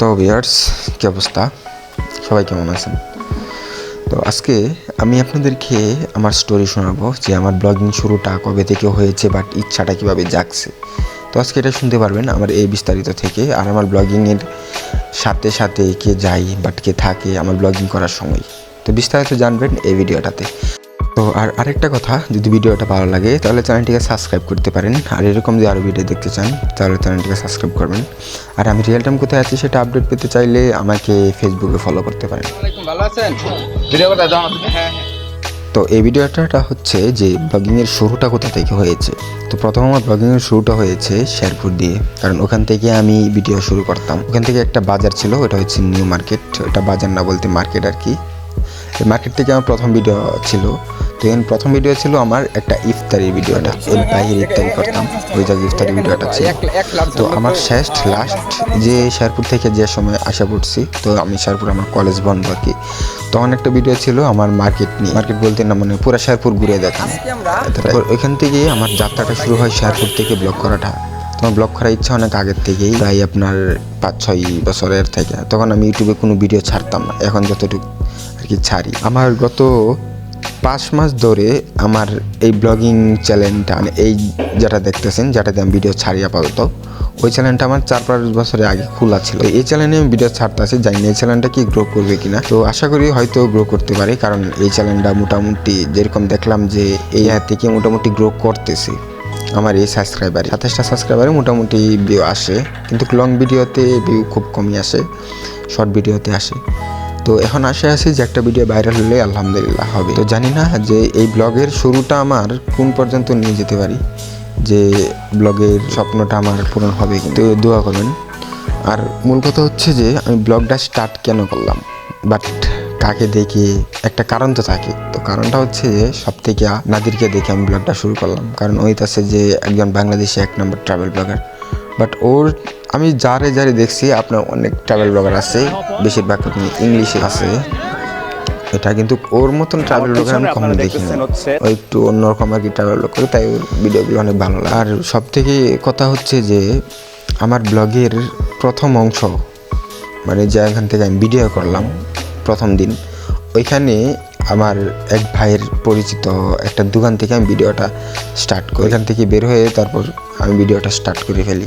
তো ভিয়ার্স কী অবস্থা? সবাই কেমন আছেন? তো আজকে আমি আপনাদেরকে আমার স্টোরি শোনাবো যে আমার ব্লগিং শুরুটা কবে থেকে হয়েছে বাট ইচ্ছাটা কীভাবে জাগছে। তো আজকে এটা শুনতে পারবেন আমার এই বিস্তারিত থেকে। আর আমার ব্লগিংয়ের সাথে সাথে কে যায় বাট কে থাকে, আমার ব্লগিং করার সময়। তো বিস্তারিত জানবেন এই ভিডিওটাতে। তো আর আরেকটা কথা যদি ভিডিওটা ভালো লাগে তাহলে চ্যানেলটিকে সাবস্ক্রাইব করতে পারেন। আর এরকম যদি আরও ভিডিও দেখতে চান তাহলে চ্যানেলটিকে সাবস্ক্রাইব করবেন। আর আমি রিয়েল টাইম কোথায় আছি সেটা আপডেট পেতে চাইলে আমাকে ফেসবুকে ফলো করতে পারেন। আসসালামাইকুম ভালো আছেন? ভিডিও কথা দাও হ্যাঁ তো এই ভিডিওটা হচ্ছে যে ব্লগিংয়ের শুরুটা কোথা থেকে হয়েছে। তো প্রথম আমার ব্লগিংয়ের শুরুটা হয়েছে শেরপুর দিয়ে। কারণ ওখান থেকে আমি ভিডিও শুরু করতাম। ওখান থেকে একটা বাজার ছিল ওটা হচ্ছে নিউ মার্কেট ওটা বাজার না বলতে মার্কেট আর কি। এই মার্কেট থেকে আমার প্রথম ভিডিও ছিল। এখানে প্রথম ভিডিও ছিল আমার একটা ইফতারি ভিডিওটা। এর বাইরে ইফতারি করতাম। ওই জায়গায় ইফতারি ভিডিওটা ছিল। তো আমার শেষ লাস্ট যে শেরপুর থেকে যে সময় আসা পড়ছি তো আমি শেরপুর আমার কলেজ বন্ধ আর কি তখন একটা ভিডিও ছিল আমার মার্কেট নিয়ে। মার্কেট বলতে না মানে পুরো শেরপুর ঘুরে দেখানো তারপর ওইখান থেকে আমার যাত্রাটা শুরু হয় শেরপুর থেকে ব্লগ করাটা। তোমার ব্লগ করার ইচ্ছা অনেক আগের থেকেই, প্রায় আপনার পাঁচ ছয় বছরের থেকে। তখন আমি ইউটিউবে কোনো ভিডিও ছাড়তাম না। এখন যতটুকু আর কি ছাড়ি। আমার গত পাঁচ মাস ধরে আমার এই ব্লগিং চ্যানেলটা মানে এই যেটা দেখতেছেন, যেটাতে আমি ভিডিও ছাড়ি আপাতত, ওই চ্যানেলটা আমার চার পাঁচ বছরের আগে খোলা ছিল। এই চ্যানেলে আমি ভিডিও ছাড়তে ছাড়তেছি, জানি না এই চ্যানেলটা কি গ্রো করবে কিনা। তো আশা করি হয়তো গ্রো করতে পারে, কারণ এই চ্যানেলটা মোটামুটি যেরকম দেখলাম যে এই হাত থেকে মোটামুটি গ্রো করতেছে আমার এই সাবস্ক্রাইবারে সাতাশটা সাবস্ক্রাইবারে মোটামুটি ভিউ আসে, কিন্তু লং ভিডিওতে ভিউ খুব কমই আসে শর্ট ভিডিওতে আসে। তো এখন আশা আছি যে একটা ভিডিও ভাইরাল হলে আলহামদুলিল্লাহ হবে। তো জানি না যে এই ব্লগের শুরুটা আমার কোন পর্যন্ত নিয়ে যেতে পারি, যে ব্লগের স্বপ্নটা আমার পূরণ হবে কিন্তু দোয়া করবেন। আর মূল কথা হচ্ছে যে আমি ব্লগটা স্টার্ট কেন করলাম? বাট কাকে দেখে একটা কারণ তো থাকে। তো কারণটা হচ্ছে যে সব থেকে নাদিরকে দেখে আমি ব্লগটা শুরু করলাম। কারণ ওই আছে যে একজন বাংলাদেশি এক নম্বর ট্রাভেল ব্লগার বাট ওর আমি যারে যারে দেখছি আপনার অনেক ট্রাভেল ব্লগার আছে বেশিরভাগ ইংলিশে আছে। এটা কিন্তু ওর মতন ট্রাভেল ব্লগার আমি কখনো দেখি না ও একটু অন্যরকম আর কি ট্রাভেল ব্লগ করে তাই ওর ভিডিওগুলো অনেক ভালো লাগে। আর সব থেকে কথা হচ্ছে যে আমার ব্লগের প্রথম অংশ মানে যে এখান থেকে আমি ভিডিও করলাম প্রথম দিন ওইখানে আমার এক ভাইয়ের পরিচিত একটা দোকান থেকে আমি ভিডিওটা স্টার্ট করি। ওইখান থেকে বের হয়ে তারপর আমি ভিডিওটা স্টার্ট করে ফেলি।